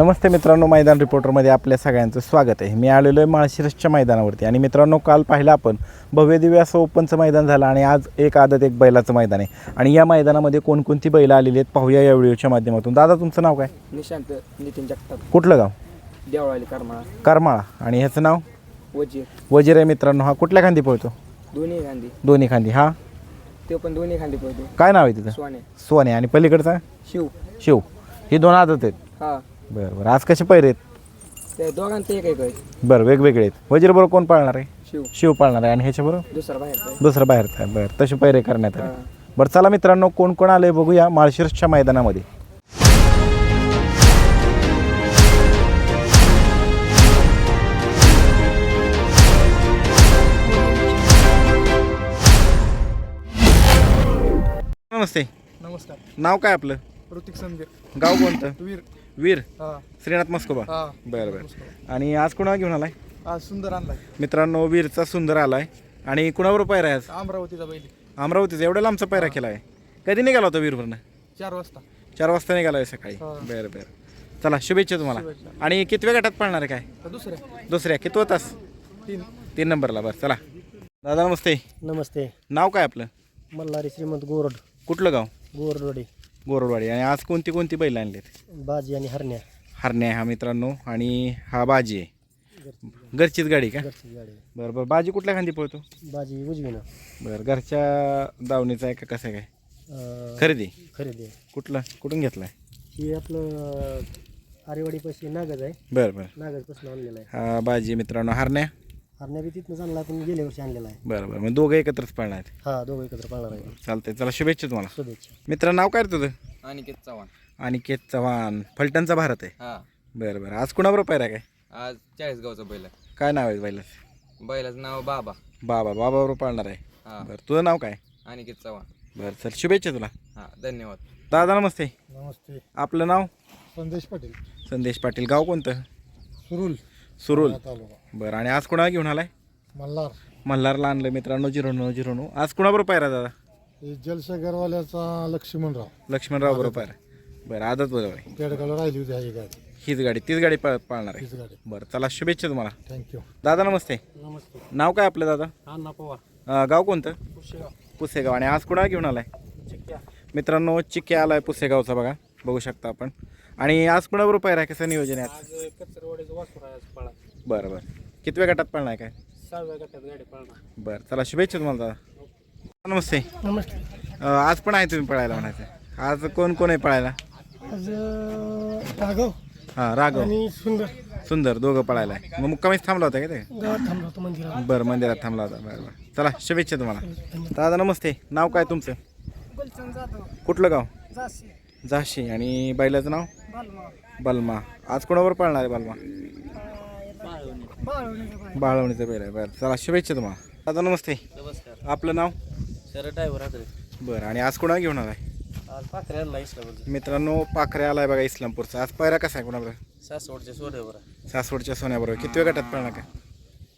नमस्ते मित्रांनो मैदान रिपोर्टरमध्ये आपल्या सगळ्यांचं स्वागत आहे. मी आलेलो आहे माळशिरसच्या मैदानावरती. आणि मित्रांनो काल पाहिलं आपण भव्य दिव्य असं ओपनचं मैदान झालं आणि आज एक आदत एक बैलाचं मैदान आहे. आणि या मैदानामध्ये कोणकोणती बैलं आलेली आहेत पाहूया या व्हिडिओच्या माध्यमातून. दादा तुमचं नाव काय? निशांत नितीन जगताप. कुठलं गाव? देवळाली करमाळा. करमाळा. आणि ह्याचं नाव? वजीर. वजीर आहे मित्रांनो. हा कुठल्या खांदी पळतो? दोन्ही खांदी. दोन्ही खांदी. हा? ते पण दोन्ही खांदी पडतो काय नाव आहे तिथं? सोने. सोने. आणि पलीकडचा? शिव. शिव. ही दोन आदत आहेत. हा. बरं बरं. आज कसे पैरे आहेत? ते दोघांचं एक एक आहे बरं वेगवेगळे आहेत. वजीर बरोबर कोण पाळणार आहे? शिव. शिव पाळणार आहे. आणि ह्याच्याबरोबर? दुसरा बाहेरचा आहे. दुसरं बाहेरचं आहे. बरं तसे पैरे करण्यात आले. बरं चला मित्रांनो कोण कोण आले बघूया माळशिरसच्या मैदानामध्ये. नमस्ते. नमस्कार. नाव काय आपलं? ऋतिक संदीप गाव कोणतं? वीर. वीर? हा. श्रीनाथ मस्कोबा? हा. बरं बरं. आणि आज कुणाला घेऊन आलाय? आज सुंदर आणलाय. मित्रांनो वीरचा सुंदर आलाय. आणि कुणाबरोबर पैरा आहे आज? अमरावतीचा बैल. अमरावतीचा. एवढ्या लांबचा पैरा केला आहे कधी निघाला होता वीरवरनं? चार वाजता. चार वाजता निघाला आहे सकाळी. हा. बरं बरं. चला शुभेच्छा तुम्हाला. शुभेच्छा. आणि कितव्या गटात पळणार आहे काय? तर दुसऱ्या. दुसऱ्या. कितवं तास? तीन. तीन नंबरला. बरं चला. दादा नमस्ते. नमस्ते. नाव काय आपलं? मल्हारी श्रीमंत गोरड. कुठलं गाव? गोरडवाडी. गोरडवाडी. आणि आज कोणती कोणती बैल आणलीत? बाजी आणि हरण्या. हरण्या हा मित्रांनो. आणि हा बाजी आहे. घरचीच गाडी का? घरची गाडी बरं बरं. बाजी कुठल्या खांदी पळतो? बाजी उजवीनं. बरं घरच्या दावणीचा आहे का कसं आहे काय? अं, खरेदी? खरेदी कुठलं? कुठून घेतलाय? ही आपलं आरेवाडीपाशी नागज आहे. बरं बरं. नागजपासून आणलेला आहे. हा बाजी मित्रांनो. हरण्या? हरण्या बी आणला आपण गेल्या वर्षी आणलेला आहे. बरं बरं. मग दोघं एकत्रच पळणार आहेत हा दोघं एकत्र पाळणार आहे. चालतंय. चला शुभेच्छा तुम्हाला. शुभेच्छा. मित्र नाव काय रे तुझं? अनिकेत चव्हाण. अनिकेत चव्हाण. फलटणचा भारत आहे. हा. बरं बरं. आज कुणाबरोबर पायरा काय? आज चाळीसगावचा बैल आहे. काय नाव आहे बैलाचं? बैलाचं नाव बाबा. बाबा. बाबाबरोबर पाळणार आहे. हा. बरं तुझं नाव काय? अनिकेत चव्हाण. बरं चल शुभेच्छा तुला. हा धन्यवाद. दादा नमस्ते. नमस्ते. आपलं नाव? संदेश पाटील. संदेश पाटील. गाव कोणतं? सुरुल. सुरुल. तालुका बरं आणि आज कुणाला घेऊन आलाय? मल्हार. मल्हारला आणलं मित्रांनो जिरोनो जिरोनो. आज कुणाबरोबर पायरा दादा? हे जलसागरवाल्याचा लक्ष्मणराव. लक्ष्मणराव बरोबर पायरा बरं आदत बरोबर आहे. पेडगावला राहिली होती ही गाडी. हीच गाडी तीच गाडी पळ पाळणार आहे. गाडी. बरं चला शुभेच्छा तुम्हाला. थँक्यू दादा नमस्ते. नमस्ते. नाव काय आपलं दादा? अण्णा पवार. अं, गाव कोणतं? पुसेगाव. आणि आज कुणाला घेऊन आलाय? मित्रांनो चिक्के आलाय पुसेगावचा बघा. बघू शकता आपण. आणि आज कुणाबरोबर पायरा कसं नियोजन आहे आज? आज कचरवाडीचं वासुर आहे आज पळा. बरं बरं. कितव्या गटात पळणार आहे काय? सहाव्या गटात गाडी पळणार. बरं चला शुभेच्छा तुम्हाला दादा. नमस्ते. नमस्ते. अं, आज पण आहे तुम्ही पळायला म्हणायचं. आज कोण कोण आहे पळायला? आज राघव हां राघव. आणि सुंदर. सुंदर दोघं पळायला आहे. मग मुक्कामीच थांबला होता का ते? गावात थांबला होता मंदिरात. बरं मंदिरात थांबला होता. बरं बरं. चला शुभेच्छा तुम्हाला. दादा नमस्ते. नाव काय तुमचं? कुठलं गाव? झाशी. आणि बैलाचं नाव? बलमा. आज कोणावर पळणार आहे बलमा? बाळवणीचं बैल आहे. बरं चला शुभेच्छा तुम्हाला. दादा नमस्ते. नमस्कार. आपलं नाव? सर ड्रायव्हर बरं आणि आज कोणा घेऊन आलाय? आज पाखऱ्याला मित्रांनो पाखरे आलाय बघा इस्लामपूरचा. आज पायरा कसा आहे कोणाबरोबर? सासवडच्या सोड्यावर सासवडच्या सोन्याबरोबर. किती वेळ गटात पळणार का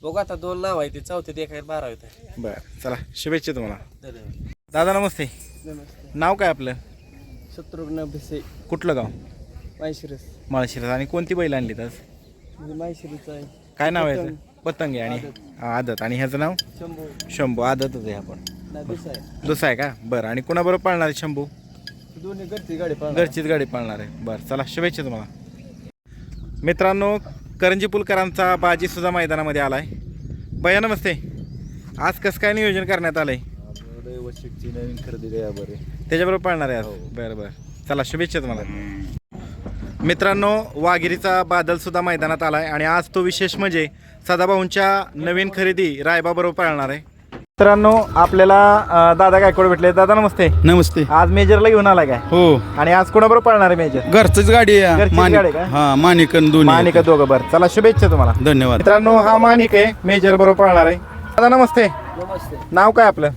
बघू आता दोन नाव आहे ते चौथे देखायला बारा होते. बरं चला शुभेच्छा तुम्हाला. धन्यवाद. दादा नमस्ते. नमस्ते. नाव काय आपलं? शत्रुघ्न भिसे. कुठलं गाव? माहेशिरस माळशिरस. आणि कोणती बैल आणलीत आज? म्हणजे माहेशिरीचा आहे. काय नाव आहे याचं? पतंग. आहे आणि हा, आदत. आणि ह्याचं नाव? शंभू. शंभू. आदतच आहे आपण. नाही दुसरा आहे. दुसरा आहे का? बरं. आणि कुणाबरोबर पाळणार आहे शंभू? दोन्ही घरची गाडी पळणार. घरचीच गाडी पाळणार आहे. बरं. चला शुभेच्छा तुम्हाला. मित्रांनो करंजी पुलकरांचा बाजी सुद्धा मैदानामध्ये आलाय. भैया नमस्ते. आज कसं काय नियोजन करण्यात आलंय? दैवशिकची नवीन खरेदी द्या बरे. त्याच्याबरोबर पाळणार आहे आज? बरं बरं. चला शुभेच्छा तुम्हाला. मित्रांनो वाघिरीचा बादल सुद्धा मैदानात आलाय आणि आज तो विशेष म्हणजे सदाभाऊंच्या नवीन खरेदी रायबाबरोबर पाळणार आहे. मित्रांनो आपल्याला दादा गायकवाड भेटले. दादा नमस्ते. नमस्ते. आज मेजरला घेऊन आलाय काय? हो. आणि आज कोणाबरोबर पाळणार आहे मेजर? घरचीच गाडी आहे. घरचीच माणिक- गाडी का? हा दोन्ही मानिक दोघं. बरं चला शुभेच्छा तुम्हाला. धन्यवाद. मित्रांनो हा मानिक आहे. मेजर बरोबर पाळणार आहे. दादा नमस्ते. नमस्ते. नाव काय आपलं?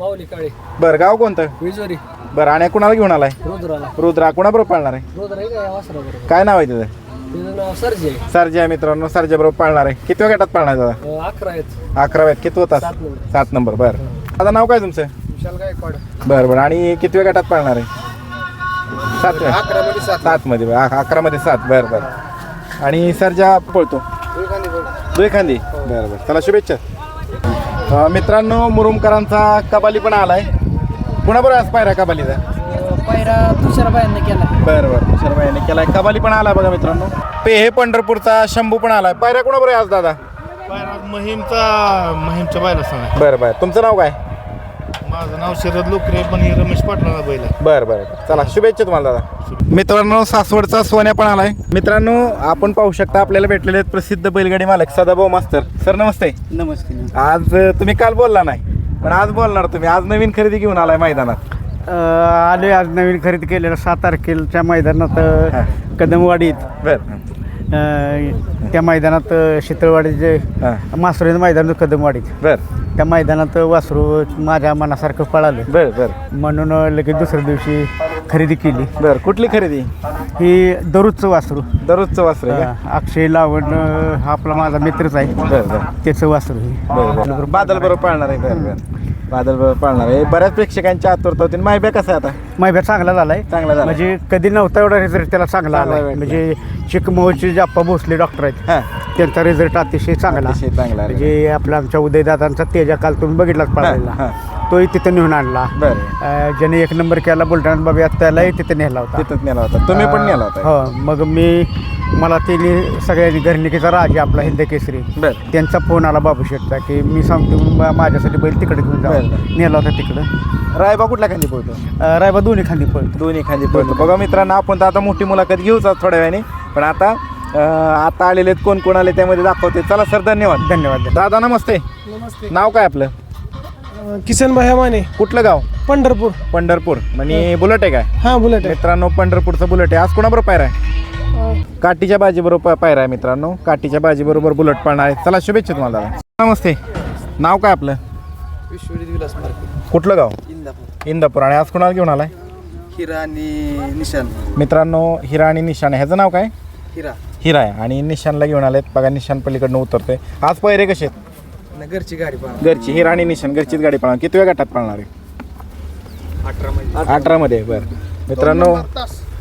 माऊली काळे. बरं गाव कोणतं? विजोरी. बरं आणि कुणाला घेऊन आलाय? रुद्राला. रुद्रा कुणाबरोबर पाळणार आहे? रुद्र का काय नाव आहे त्याचं तिचं नाव सरजे आहे. सरजा मित्रांनो सरजा बरोबर पाळणार आहे. कितव्या गटात पाळणार दादा? अं, अकरा आहेत. अकराव्यात किती होता सात नंबर. सात नंबर बरं. दादा नाव काय तुमचं? विशाल गायकवाड. बरं बरं. आणि कितव्या गटात पाळणार आहे? सात अकरा मध्ये सात. सात मध्ये अकरा मध्ये सात. बरं बरं. आणि सरजा पळतो. दुई खांदी बरं बरं. चला शुभेच्छा. अं, मित्रांनो मुरुमकरांचा कबाली पण आलाय. कुणाबरोबर आज पायरा कबालीचा? पायरा बायांना केला. बरं बरं. तुषार भाईने केलाय. कबाली पण आला बघा मित्रांनो. पे हे पंढरपूरचा शंभू पण आलाय. पायऱ्या कुणाबरोबर आहे आज दादा? महिमचा महिमच्या बायला सांगा. बरं बरं. तुमचं नाव काय? माझं नाव शरद लोकरे पण हे रमेश पाटलाला बैल आहे. बरं बरं. चला शुभेच्छा तुम्हाला दादा. मित्रांनो सासवडचा सोन्या पण आलाय. मित्रांनो आपण पाहू शकता आपल्याला भेटलेले आहेत प्रसिद्ध बैलगाडी मालक सदाभाऊ मास्तर. सर नमस्ते नमस्ते. आज अ, तुम्ही काल बोलला नाही. पण आज बोलणार तुम्ही. आज नवीन खरेदी घेऊन आलाय मैदानात. आले आज नवीन खरेदी केलेलं सात तारखेच्या मैदानात कदमवाडीत. बरं. त्या मैदानात शीतळवाडीचे. मासुरीचं मैदान कदमवाडीत. बरं. त्या मैदानात वासरू माझ्या मनासारखं पळालं. बरं बरं. म्हणून लगेच दुसऱ्या दिवशी खरेदी केली. बरं कुठली खरेदी? ही दररोजचं वासरू. दररोजचं वासर आहे अक्षय लावण आपला माझा मित्रच आहे. बरं बरं. त्याचं वासरू हे बरं बरं. बादल बरोबर पाळणार आहे बरं बरं. बादल बरोबर पाळणार आहे. बऱ्याच प्रेक्षकांच्या आतुरता होती. माहिती कसा आहे आता? माहिती चांगला झालाय. चांगला झालाय. म्हणजे कधी नव्हता एवढा रिझल्ट त्याला चांगला भेटला. म्हणजे चिकमोहचे जे आप्पा भोसले डॉक्टर आहेत हां. त्यांचा रिझल्ट अतिशय चांगला. अतिशय चांगला. म्हणजे आपला आमच्या उदयदादांचा तेजा काल तुम्ही बघितलाच हां, पळालेला तोही तिथं नेऊन आणला. बरं. अं, ज्याने एक नंबर केला बुलढाणा बाबा त्यालाही तिथं नेला होता. तिथंच नेला होता. तुम्ही पण नेला होता. हो मग मी मला त्यांनी सगळ्यांनी घरनिकीचा राजा आपला हिंद केसरी बरं. त्यांचा फोन आला बाबू शेठचा की मी सांगतो मा- माझ्यासाठी बैल तिकडे घेऊन जा. बरं, बरं. नेला होता तिकडं. रायबा कुठल्या खांदी पळतो? अं, रायबा दोन्ही खांदी पळतो. दोन्ही खांदी पळतो. बघा मित्रांनो आपण तर आता मोठी मुलाखत घेऊच आज थोड्या वेळाने. पण आता आता आलेले आहेत कोण कोण आले त्यामध्ये दाखवते. चला सर धन्यवाद. धन्यवाद. दादा नमस्ते. नमस्ते. नाव काय आपलं? किसन भाया माने. कुठलं गाव? पंढरपूर. पंढरपूर. म्हणजे बुलेट आहे काय? हा बुलेट मित्रांनो पंढरपूरचं बुलेट आहे. आज कोणाबरोबर पायरा आहे? काठीच्या भाजीबरोबर पायरा आहे मित्रांनो. काठीच्या भाजीबरोबर बुलेट पाळणार आहे. चला शुभेच्छा तुम्हाला दादा. नमस्ते. नाव काय आपलं? विश्वजित विलास मार्के. कुठलं गाव? इंदापूर. इंदापूर. आणि आज कोणाला घेऊन आलाय? हिरा आणि निशान. मित्रांनो हिरा आणि निशाण आहे. ह्याचं नाव काय? हिरा. हिरा आहे. आणि निशानला घेऊन आलेत. बघा निशान पलीकडनं उतरतोय. आज पहिरे कसे आहेत? घरची गाडी पाहा घरची हिरा आणि निशान. घरचीच गाडी पळणार किती वेळ गटात पळणार आहे? अठरा मध्ये. अठरा मध्ये बरं. मित्रांनो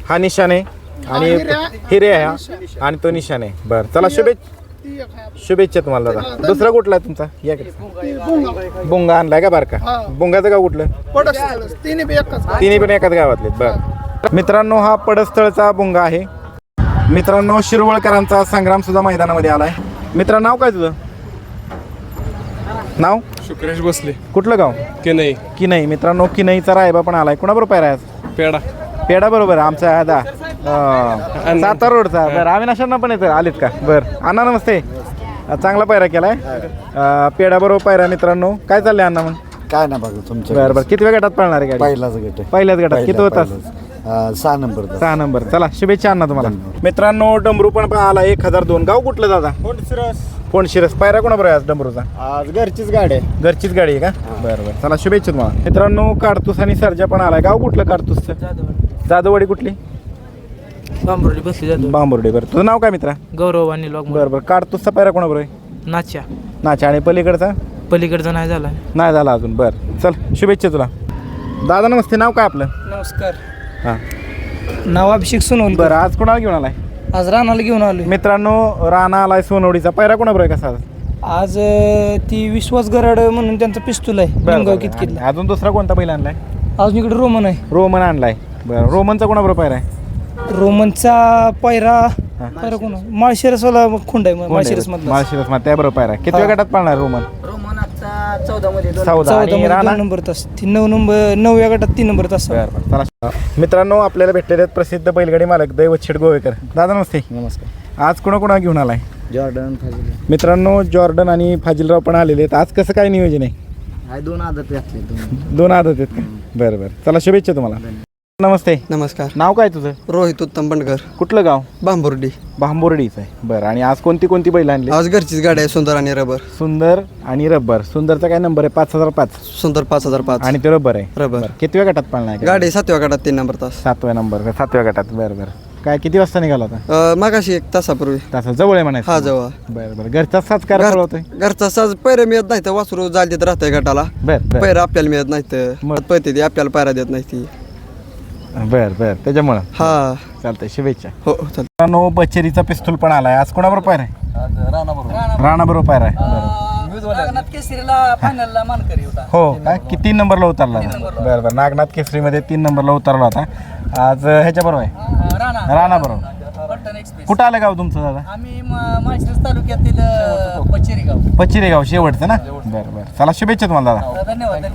हा निशान आहे. आणि हिरे आहे हा. आणि तो निशान आहे. बरं चला शुभेच्छा. शुभेच्छा तुम्हाला दादा. दुसरा कुठला आहे तुमचा? या इकडे. बुंगा आणलाय का बारका? बुंगाचं गाव कुठलं? तिन्ही पण एकाच गावातले बरं. मित्रांनो हा पडस्थळचा बुंगा आहे. मित्रांनो शिरवळकरांचा संग्राम सुद्धा मैदानामध्ये आलाय. मित्रा नाव काय तुझं? नाव? शुक्रेश बसले कुठलं गाव? की नाही किनई. मित्रांनो किनईचा रायबा पण आलाय. कुणाबरोबर पायरा आहे आज? पेडा पेडा बरोबर आहे, आमचा आदा. अं, सातारा रोडचा. बरं अविनाशांना पण येतं आलेत का? बरं. अण्णा नमस्ते. अं, चांगला पायरा केलाय. अं, पेडा बरोबर पायरा मित्रांनो. काय चाललंय अण्णा मग? काय ना बघा तुमच्या बरं बरं. किती वेळ गटात पळणार आहे गाडी? पहिलाच गट आहे. पहिल्याच गटात. किती होतास पहिलाच. सहा नंबर सहा नंबर. चला शुभेच्छा अण्णा तुम्हाला. मित्रांनो डमरू पण आला एक हजार दोन. गाव कुठलं दादा? फोन शिरस. पायरा कोणाबरोबर आहे आज डमरूचा? आज घरचीच गाडी आहे. घरचीच गाडी आहे का? बरं बरं. चला शुभेच्छा तुम्हाला. मित्रांनो काडतूस आणि सर्जा पण आलाय. गाव कुठलं काडतूसचं? जाधववाडी. कुठली? बांबरोली बसली जातो बांबुर्डे बरं. तुझं नाव काय मित्रा? गौरव आणि लॉक बरं बरं. काडतूसचा पायरा कोणाबरोबर आहे? नाच्या. नाचा आणि पलीकडचा? पलीकडचा नाही झाला. नाही झाला अजून. बरं. चल शुभेच्छा तुला. दादा नमस्ते. नाव काय आपलं? नमस्कार. हां. नाव अभिषेक सोनवली बरं आज कोणाला घेऊन आलाय? आज रानाला घेऊन आलोय. मित्रांनो राणा आलाय सोनवडीचा. पायरा कोणाबरोबर आहे कसा आज? आज अं, ती विश्वास गराड म्हणून त्यांचा पिस्तूल आहे. बरं, निमगाव बरं, कितकितला. आणि अजून दुसरा कोणता बैल आणलाय? अजून इकडे रोमन आहे. रोमन आणलाय. बरं रोमनचा कोणाबरोबर पायरा आहे? रोमनचा पैरा पैरा कोण? माळशिरसवाला खुंड आहे माळशिरस मधला माळशिरस मा त्याबरोबर पायरा आहे. किती गटात पाळणार रोमन? चौदा मध्ये चौदा. आणि राणा दोन नंबर तास. ती नऊ नंबर नवव्या गटात तीन नंबर तास. बरं बरं चला. मित्रांनो आपल्याला भेटलेले आहेत प्रसिद्ध बैलगाडी मालक दैवत शेट गोवेकर दादा नमस्ते. नमस्कार. आज कोणा कोणा घेऊन आलाय? जॉर्डन मित्रांनो जॉर्डन आणि फाजिलराव पण आलेले आहेत. आज कसं काय नियोजन आहे? हाय दोन आदत घातले तुम्ही दोन आदत आहेत का? बरं बरं. चला शुभेच्छा तुम्हाला. नमस्ते. नमस्कार. नाव काय तुझं? रोहित उत्तम बंडकर कुठलं गाव? बांबुर्डी. भांबोर्डीचं आहे. बरं आणि आज कोणती कोणती बैल आणली? आज घरचीच गाडी आहे सुंदर आणि रबर. सुंदर आणि रब्बर सुंदरचा काय नंबर आहे? पाच हजार पाच. सुंदर पाच हजार पाच. आणि ते रब्बर आहे? रबर. बरं किती वेळ गटात पाळणार आहे? गाडी सातव्या गटात तीन नंबर तास. सातव्या नंबर सातव्या गटात. बरं बरं. काय किती वाजता निघाला होता? अं, मागाशी एक तासापूर्वी. तास जवळ आहे म्हणायचं. हा जवळ. बरं बरं. घरचा साजकार घर- होतोय घरचा साज पैरे मिळत नाही तर वासरू जाल देत राहतंय गटाला. बरं बरं. पैर आपल्याला मिळत नाही तर मग? पळते ती आपल्याला पायरा देत नाही ती बर बर. त्याच्यामुळं. हा. चालतंय शुभेच्छा. हो चालतं मित्रांनो बचेरीचा पिस्तूल पण आलाय. आज कोणाबरोबर पायर आहे? राणा बरोबर पायर आहे. बरं. केसरीला फायनलला मानकरी होता. हो काय? किती तीन नंबरला उतरला? बरं बरं. नागनाथ केसरीमध्ये तीन नंबरला उतरला होता आज अं, ह्याच्या बरोबर आहे. राणा. राणा बरोबर पट्टण एक्सप्रेस. कुठं आलं गाव तुमचं दादा? आम्ही माळशिरस तालुक्यातील पचेरी गाव. पच्चिरे गाव. शेवटचं ना? बरं बरं. चला शुभेच्छा तुम्हाला दादा. धन्यवाद.